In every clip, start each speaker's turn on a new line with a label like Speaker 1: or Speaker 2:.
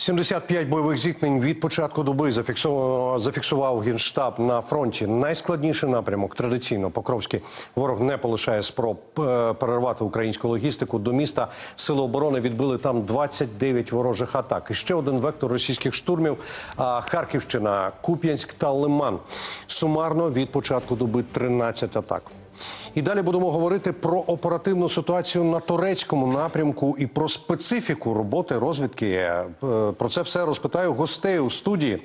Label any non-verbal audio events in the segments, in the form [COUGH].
Speaker 1: 75 бойових зіткнень від початку доби зафіксовано зафіксував генштаб на фронті. Найскладніший напрямок традиційно Покровський ворог не полишає спроб е, перервати українську логістику. До міста сили оборони відбили там 29 ворожих атак. І ще один вектор російських штурмів: Харківщина, Куп'янськ та Лиман. Сумарно від початку доби 13 атак. І далі будемо говорити про оперативну ситуацію на турецькому напрямку і про специфіку роботи розвідки. Е, Про це все розпитаю гостей у студії.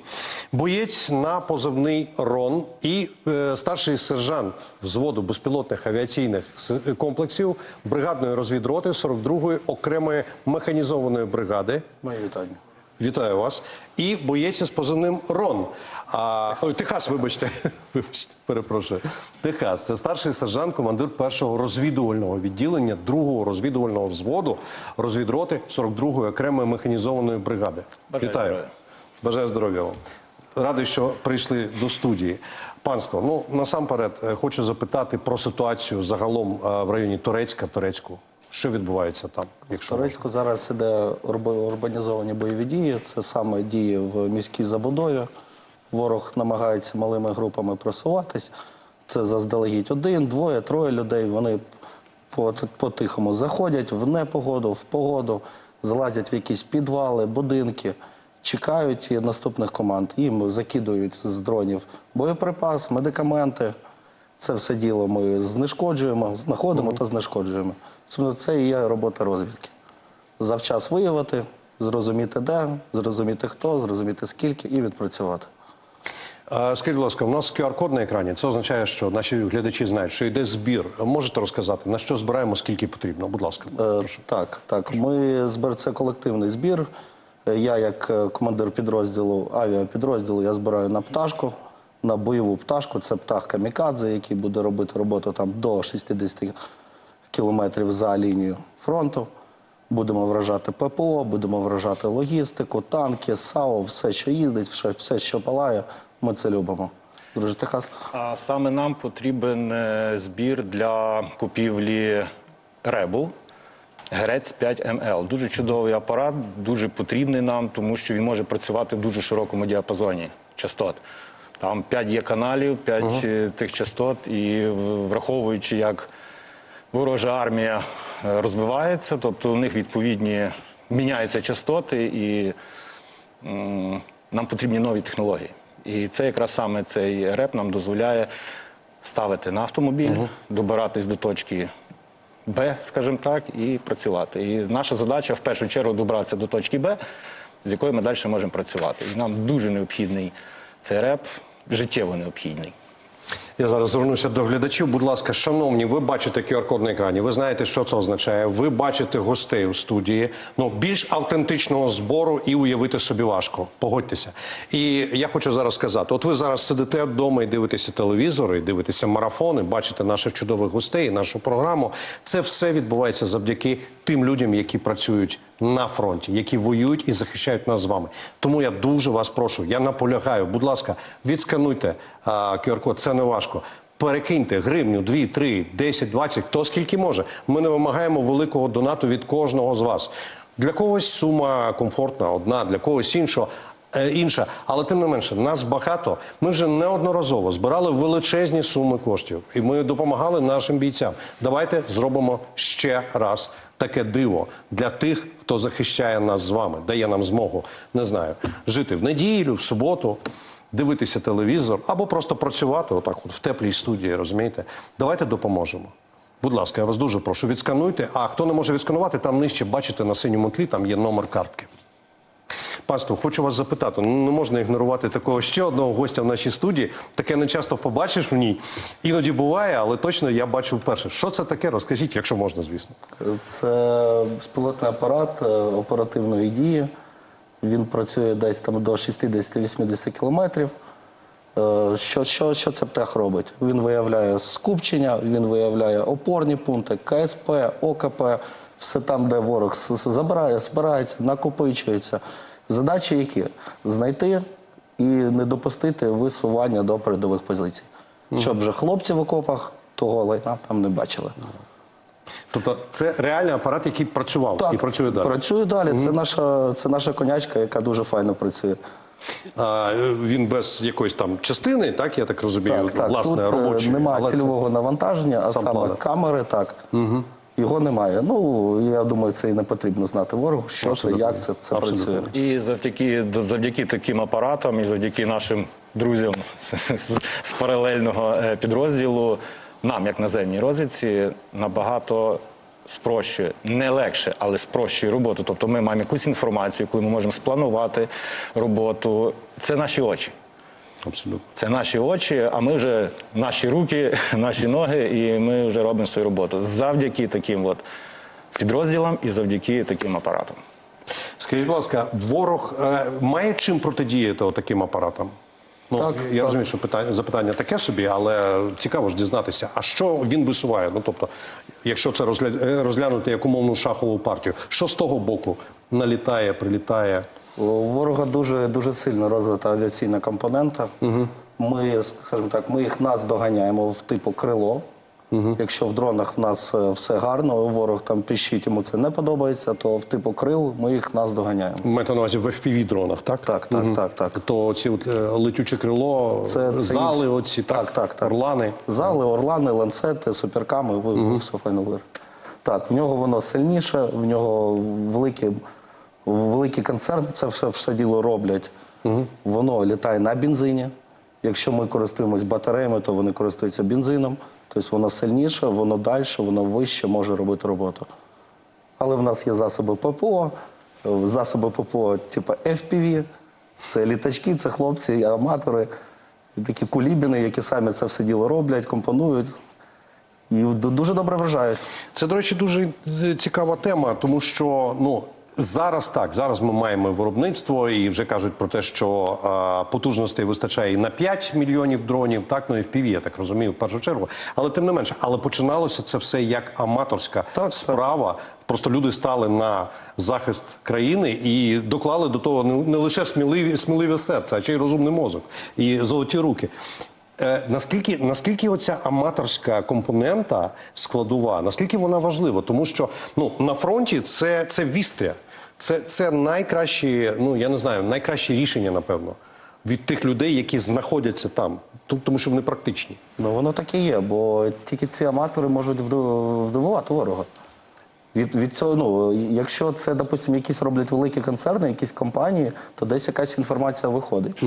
Speaker 1: Боєць на позивний Рон і е, старший сержант взводу безпілотних авіаційних комплексів бригадної розвідроти 42-ї окремої механізованої бригади.
Speaker 2: Мої вітання.
Speaker 1: Вітаю вас. І боєць із позивним Рон. А, ой, Техас, вибачте. [LAUGHS] вибачте, перепрошую. Техас. Це старший сержант, командир першого розвідувального відділення, другого розвідувального взводу розвідроти 42-ї окремої механізованої бригади.
Speaker 2: Бажаю
Speaker 1: Вітаю.
Speaker 2: здоров'я.
Speaker 1: Бажаю здоров'я вам. Радий, що прийшли до студії. Панство, ну насамперед е, хочу запитати про ситуацію загалом е, в районі Турецька, Турецьку. Що відбувається там?
Speaker 2: В
Speaker 1: Якщо
Speaker 2: Турецьку зараз іде урбанізовані бойові дії. Це саме дії в міській забудові. Ворог намагається малими групами просуватись. Це заздалегідь один, двоє, троє людей. Вони по- по-тихому заходять в непогоду, в погоду, залазять в якісь підвали, будинки, чекають і наступних команд. Їм закидують з дронів боєприпас, медикаменти. Це все діло ми знешкоджуємо, знаходимо та знешкоджуємо. Це- Це і є робота розвідки. Завчас виявити, зрозуміти де, зрозуміти хто, зрозуміти скільки і відпрацювати.
Speaker 1: Скажіть, будь ласка, у нас QR-код на екрані. Це означає, що наші глядачі знають, що йде збір. Можете розказати, на що збираємо, скільки потрібно? Будь ласка.
Speaker 2: Е, Так, так. Ми збир це колективний збір. Е, Я, як е, командир підрозділу, авіапідрозділу, я збираю на пташку, на бойову пташку. Це птах камікадзе, який буде робити роботу там до 60 кілометрів за лінією фронту. Будемо вражати ППО, будемо вражати логістику, танки, САУ, все, що їздить, все, все що палає. Ми це любимо. Друже Техас.
Speaker 3: А саме нам потрібен е, збір для купівлі ребу Грець 5 МЛ. Дуже чудовий апарат, дуже потрібний нам, тому що він може працювати в дуже широкому діапазоні частот. Там 5 є каналів, 5 е, тих частот, і враховуючи, як ворожа армія е, розвивається, тобто у них відповідні міняються частоти і м, нам потрібні нові технології. І це якраз саме цей реп нам дозволяє ставити на автомобіль, добиратись до точки Б, скажімо так, і працювати. І наша задача в першу чергу добратися до точки Б, з якої ми далі можемо працювати. І нам дуже необхідний цей реп, життєво необхідний.
Speaker 1: Я зараз звернуся до глядачів. Будь ласка, шановні, ви бачите QR-код на екрані. Ви знаєте, що це означає. Ви бачите гостей у студії. Ну більш автентичного збору і уявити собі важко. Погодьтеся. І я хочу зараз сказати: от ви зараз сидите вдома і дивитеся телевізор, і дивитеся марафони, бачите наших чудових гостей, нашу програму. Це все відбувається завдяки тим людям, які працюють на фронті, які воюють і захищають нас з вами. Тому я дуже вас прошу, я наполягаю, будь ласка, відскануйте QR-код, це не важко. Перекиньте гривню, 2, 3, 10, 20, хто скільки може. Ми не вимагаємо великого донату від кожного з вас. Для когось сума комфортна, одна, для когось іншого. е, Інша, але тим не менше, нас багато. Ми вже неодноразово збирали величезні суми коштів, і ми допомагали нашим бійцям. Давайте зробимо ще раз таке диво для тих, хто захищає нас з вами, дає нам змогу, не знаю, жити в неділю, в суботу, дивитися телевізор або просто працювати отак, от в теплій студії. Розумієте? Давайте допоможемо. Будь ласка, я вас дуже прошу, відскануйте. А хто не може відсканувати, там нижче бачите на синьому тлі, там є номер картки. Панство, хочу вас запитати. Ну не можна ігнорувати такого ще одного гостя в нашій студії. Таке не часто побачиш в ній. Іноді буває, але точно я бачу вперше. Що це таке? Розкажіть, якщо можна, звісно.
Speaker 2: Це безпілотний апарат е, оперативної дії. Він працює десь там до 60-80 кілометрів. Е, Що, що, що це птах робить? Він виявляє скупчення, він виявляє опорні пункти, КСП, ОКП, все там, де ворог забирає, збирається, накопичується. Задачі які? Знайти і не допустити висування до передових позицій. Щоб вже хлопці в окопах того лайна там не бачили.
Speaker 1: Тобто це реальний апарат, який працював і працює далі.
Speaker 2: Працює далі. Це наша, це наша конячка, яка дуже файно працює.
Speaker 1: А, він без якоїсь там частини, так я так розумію, власне,
Speaker 2: Тут е,
Speaker 1: робочої.
Speaker 2: немає
Speaker 1: але це-
Speaker 2: цільового навантаження, а
Speaker 1: сам
Speaker 2: саме
Speaker 1: планер.
Speaker 2: камери, так. Його немає. Ну, я думаю, це і не потрібно знати ворогу, що
Speaker 1: Абсолютно.
Speaker 2: це, як це, це
Speaker 1: Абсолютно.
Speaker 2: працює.
Speaker 3: І завдяки, завдяки таким апаратам, і завдяки нашим друзям з, з паралельного е, підрозділу, нам, як наземній розвідці, набагато спрощує, не легше, але спрощує роботу. Тобто ми маємо якусь інформацію, коли ми можемо спланувати роботу. Це наші очі.
Speaker 1: Абсолютно.
Speaker 3: Це наші очі, а ми вже наші руки, [LAUGHS] наші ноги, і ми вже робимо свою роботу завдяки таким от підрозділам і завдяки таким апаратам.
Speaker 1: Скажіть, будь ласка, ворог е, має чим протидіяти таким апаратам? Ну,
Speaker 2: Так,
Speaker 1: я
Speaker 2: так.
Speaker 1: розумію, що питання, запитання таке собі, але цікаво ж дізнатися, а що він висуває? Ну, тобто, якщо це розгля- розглянути як умовну шахову партію, що з того боку налітає, прилітає?
Speaker 2: У ворога дуже, дуже сильно розвита авіаційна компонента. Ми, скажімо так, ми їх нас доганяємо в типу крило. Якщо в дронах в нас е, все гарно, ворог там піщить, йому це не подобається, то в типу крил ми їх нас доганяємо.
Speaker 1: Маєте на увазі в FPV дронах, так?
Speaker 2: Так, так, так, так.
Speaker 1: То ці от, е, летюче крило,
Speaker 2: Це- це
Speaker 1: зали,
Speaker 2: інше.
Speaker 1: оці, так,
Speaker 2: Так, так,
Speaker 1: орлани.
Speaker 2: Зали, орлани, ланцети, суперками, ви, ви все файно вир. Так, в нього воно сильніше, в нього великі, великі концерни це все, все діло роблять. Воно літає на бензині. Якщо ми користуємось батареями, то вони користуються бензином. Тобто воно сильніше, воно далі, воно вище може робити роботу. Але в нас є засоби ППО, е, засоби ППО, типу FPV, це літачки, це хлопці, аматори, такі кулібіни, які самі це все діло роблять, компонують. І дуже добре вражають.
Speaker 1: Це, до речі, дуже е, цікава тема, тому що ну. Зараз так, зараз ми маємо виробництво і вже кажуть про те, що е, потужностей вистачає і на 5 мільйонів дронів, так ну і в піві, я так розумію, в першу чергу. Але тим не менше, але починалося це все як аматорська справа. Просто люди стали на захист країни і доклали до того не, не лише сміливі, сміливе серце, а ще й розумний мозок і золоті руки. Е, наскільки, наскільки оця аматорська компонента складова, наскільки вона важлива? Тому що ну, на фронті це, це вістря. Це, це найкращі, ну я не знаю, найкращі рішення, напевно, від тих людей, які знаходяться там, тому що вони практичні.
Speaker 2: Ну воно так і є, бо тільки ці аматори можуть вдивувати ворога. Від, від цього, ну, якщо це, допустимо, якісь роблять великі концерни, якісь компанії, то десь якась інформація виходить.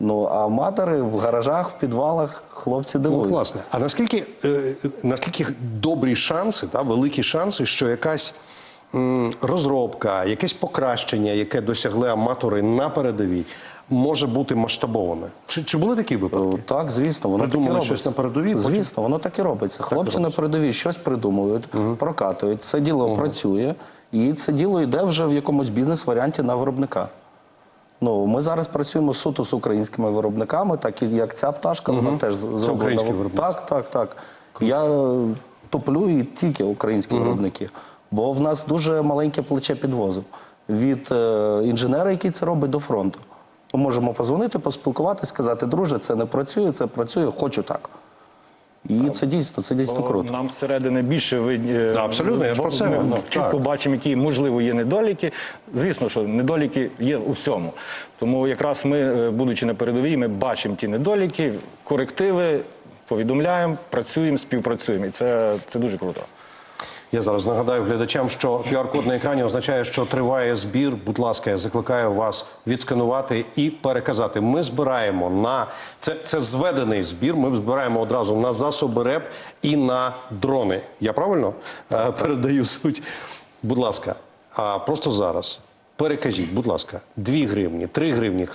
Speaker 2: Ну, а аматори в гаражах, в підвалах хлопці
Speaker 1: Ну,
Speaker 2: дивують.
Speaker 1: класно. А наскільки, е, наскільки добрі шанси, та, великі шанси, що якась розробка, якесь покращення, яке досягли аматори на передовій, може бути масштабоване? Чи, чи були такі випадки?
Speaker 2: Е, Так, звісно, воно
Speaker 1: Придумали
Speaker 2: так і робиться.
Speaker 1: щось на передовій, потім-
Speaker 2: Звісно, воно так і робиться. Хлопці на передовій щось придумують, прокатують. Це діло працює, і це діло йде вже в якомусь бізнес-варіанті на виробника. Ну, ми зараз працюємо суто з українськими виробниками, так і як ця пташка, вона теж зроблена. Так, так, так. Я е, топлю і тільки українські виробники. Бо в нас дуже маленьке плече підвозу. Від е, інженера, який це робить, до фронту. Ми можемо позвонити, поспілкуватися, сказати, друже, це не працює, це працює, хочу так. І це дійсно, це дійсно круто.
Speaker 3: Нам зсередини більше видні.
Speaker 1: Да, абсолютно, я ж про це.
Speaker 3: Ми
Speaker 1: Ну,
Speaker 3: чітко бачимо, які можливо є недоліки. Звісно, що недоліки є у всьому. Тому якраз ми, е, будучи на передовій, ми бачимо ті недоліки, корективи, повідомляємо, працюємо, співпрацюємо. І це, це дуже круто.
Speaker 1: Я зараз нагадаю глядачам, що QR-код на екрані означає, що триває збір. Будь ласка, я закликаю вас відсканувати і переказати. Ми збираємо на це, це зведений збір. Ми збираємо одразу на засоби РЕП і на дрони. Я правильно е, передаю суть? Будь ласка, а просто зараз. Перекажіть, будь ласка, 2 гривні, 3 гривні.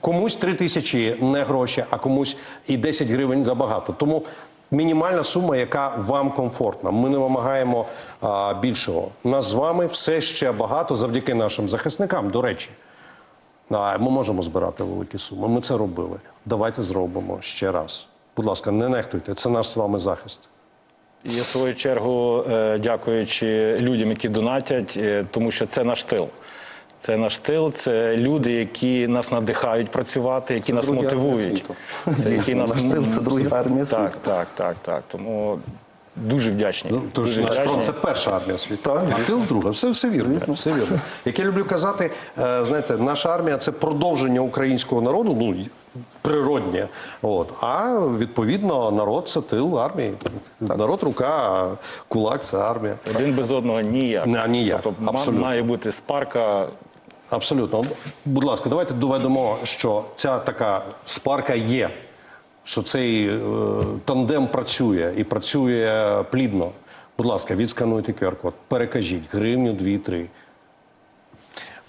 Speaker 1: Комусь 3 тисячі не гроші, а комусь і 10 гривень забагато. Тому мінімальна сума, яка вам комфортна. Ми не вимагаємо а, більшого. Нас з вами все ще багато завдяки нашим захисникам. До речі, а, ми можемо збирати великі суми. Ми це робили. Давайте зробимо ще раз. Будь ласка, не нехтуйте. Це наш з вами захист.
Speaker 3: І в свою чергу, е, дякуючи людям, які донатять, е, тому що це наш тил. Це наш тил, це люди, які нас надихають працювати, які нас мотивують. Це які
Speaker 2: Наш тил – це друга армія
Speaker 3: Так,
Speaker 2: світу.
Speaker 3: так, так, так. Тому дуже вдячні.
Speaker 1: Ну, Тож
Speaker 3: дуже
Speaker 1: наш
Speaker 3: вдячні.
Speaker 1: фронт це перша армія світу.
Speaker 2: Так,
Speaker 1: а тил друга. Все, все вірно. Все вірно. Як я люблю казати, е, знаєте, наша армія це продовження українського народу, ну й- природнє. От. А відповідно, народ це тил армії. Народ рука, кулак це армія.
Speaker 3: Один без одного ніяк.
Speaker 1: Не, ніяк,
Speaker 3: Тобто
Speaker 1: абсолютно.
Speaker 3: має бути спарка.
Speaker 1: Абсолютно. Будь ласка, давайте доведемо, що ця така спарка є, що цей е, тандем працює і працює плідно. Будь ласка, відскануйте QR-код, перекажіть гривню, дві-три.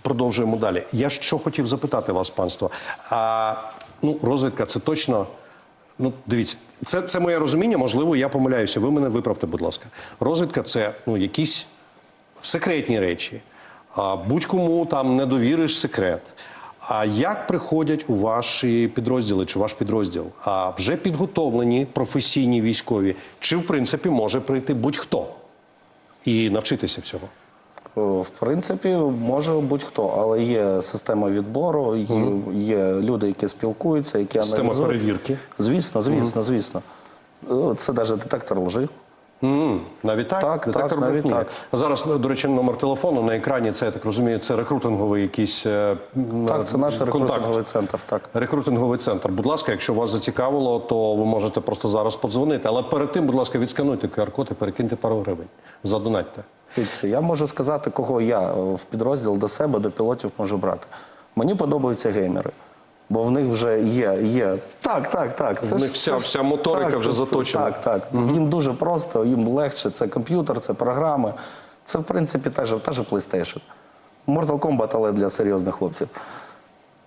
Speaker 1: Продовжуємо далі. Я що хотів запитати вас, панство. А, ну, розвідка це точно. Ну, дивіться, це, це моє розуміння, можливо, я помиляюся. Ви мене виправте, будь ласка. Розвідка це ну, якісь секретні речі. А, будь-кому там не довіриш секрет. А як приходять у ваші підрозділи чи ваш підрозділ? А вже підготовлені професійні військові, чи в принципі може прийти будь-хто і навчитися всього?
Speaker 2: О, В принципі, може будь-хто, але є система відбору, є, є люди, які спілкуються, які
Speaker 1: Система
Speaker 2: аналізують.
Speaker 1: перевірки.
Speaker 2: Звісно, звісно, звісно. Це навіть детектор лжи.
Speaker 1: М, навіть так?
Speaker 2: Так,
Speaker 1: Детектор
Speaker 2: так, навіть так.
Speaker 1: Зараз, до речі, номер телефону на екрані, це, я так розумію, це рекрутинговий якийсь е,
Speaker 2: Так, це наш
Speaker 1: контакт.
Speaker 2: рекрутинговий центр. Так.
Speaker 1: Рекрутинговий центр. Будь ласка, якщо вас зацікавило, то ви можете просто зараз подзвонити. Але перед тим, будь ласка, відскануйте QR-код і перекиньте пару гривень. Задонатьте.
Speaker 2: Я можу сказати, кого я е, в підрозділ до себе, до пілотів можу брати. Мені подобаються геймери. Бо в них вже є. є. Так, так, так.
Speaker 1: В них вся- вся моторика вже
Speaker 2: це-
Speaker 1: заточена.
Speaker 2: Так, так. Їм дуже просто, їм легше. Це комп'ютер, це програми. Це, в принципі, та ж, та ж PlayStation. Mortal Kombat, але для серйозних хлопців.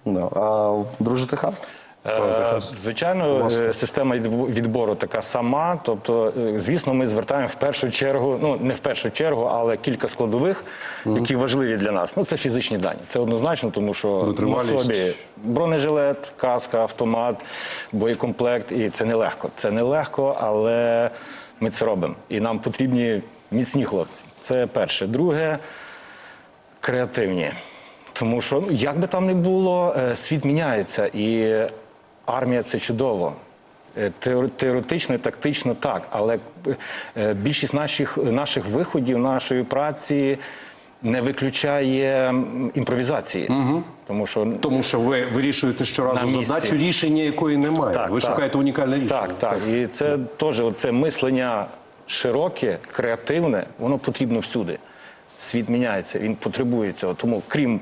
Speaker 2: Ну, а дружити хас?
Speaker 3: Е, Звичайно, е, система відбору така сама. Тобто, е, звісно, ми звертаємо в першу чергу, ну не в першу чергу, але кілька складових, які важливі для нас. Ну це фізичні дані. Це однозначно, тому що на собі бронежилет, каска, автомат, боєкомплект, і це нелегко. Це нелегко, але ми це робимо. І нам потрібні міцні хлопці. Це перше. Друге креативні. Тому що ну, як би там не було, світ міняється, і армія це чудово. Е, Теоретично і тактично так, але е, більшість наших, наших виходів, нашої праці не виключає імпровізації. Тому що
Speaker 1: Тому що ви вирішуєте щоразу задачу, рішення якої немає.
Speaker 3: Так,
Speaker 1: ви
Speaker 3: так.
Speaker 1: шукаєте унікальне рішення.
Speaker 3: Так, так. І це теж це мислення широке, креативне, воно потрібно всюди. Світ міняється, він потребує цього. Тому, крім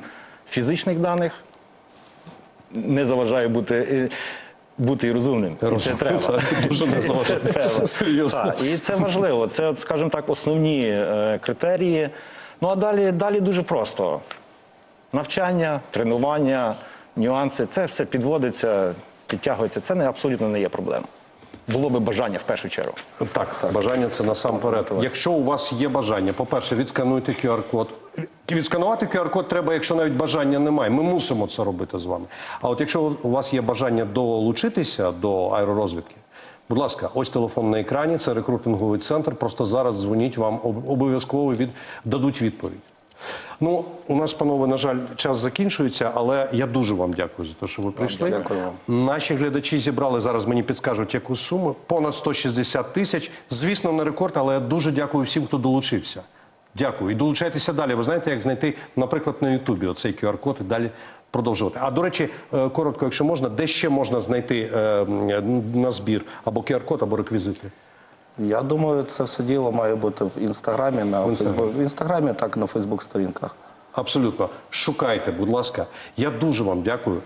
Speaker 3: фізичних даних, не заважає бути. е, Бути і розумним. І це треба.
Speaker 1: Так, [LAUGHS] дуже не.
Speaker 3: Це треба.
Speaker 1: Серйозно.
Speaker 3: Так, і це важливо. Це, скажімо так, основні е, критерії. Ну а далі, далі дуже просто. Навчання, тренування, нюанси це все підводиться, підтягується. Це не абсолютно не є проблема. Було би бажання в першу чергу.
Speaker 1: Так, бажання це насамперед. Якщо у вас є бажання, по-перше, відскануйте QR-код. Відсканувати QR-код треба, якщо навіть бажання немає. Ми мусимо це робити з вами. А от якщо у вас є бажання долучитися до аеророзвідки, будь ласка, ось телефон на екрані, це рекрутинговий центр. Просто зараз дзвоніть вам об- обов'язково від дадуть відповідь. Ну, у нас, панове, на жаль, час закінчується, але я дуже вам дякую за те, що ви прийшли.
Speaker 2: дякую вам.
Speaker 1: Наші глядачі зібрали зараз. Мені підскажуть яку суму. Понад 160 тисяч. Звісно, не рекорд, але я дуже дякую всім, хто долучився. Дякую. І долучайтеся далі. Ви знаєте, як знайти, наприклад, на Ютубі оцей QR-код і далі продовжувати. А до речі, е, коротко, якщо можна, де ще можна знайти е, на збір або QR-код, або реквізити?
Speaker 2: Я думаю, це все діло має бути в інстаграмі, на
Speaker 1: інстаграмі.
Speaker 2: Фейсбук, в інстаграмі, так на Фейсбук-сторінках.
Speaker 1: Абсолютно. Шукайте, будь ласка. Я дуже вам дякую,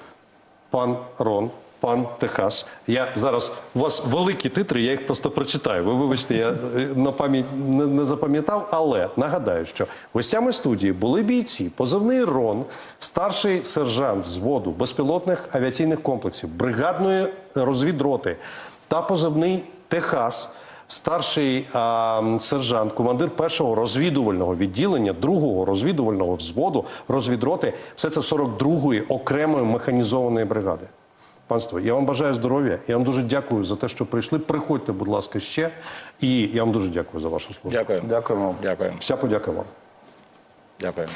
Speaker 1: пан Рон, пан Техас. Я зараз у вас великі титри, я їх просто прочитаю. Ви вибачте, я е, на пам'ять не, не запам'ятав, але нагадаю, що гостями студії були бійці, позивний Рон, старший сержант взводу безпілотних авіаційних комплексів, бригадної розвідроти та позивний Техас. Старший а, сержант, командир першого розвідувального відділення, другого розвідувального взводу, розвідроти, все це 42-ї окремої механізованої бригади. Панство, я вам бажаю здоров'я. Я вам дуже дякую за те, що прийшли. Приходьте, будь ласка, ще. І я вам дуже дякую за вашу службу.
Speaker 3: Дякую.
Speaker 2: Дякуємо.
Speaker 3: Дякую.
Speaker 1: Вся подяка вам.
Speaker 3: Дякую.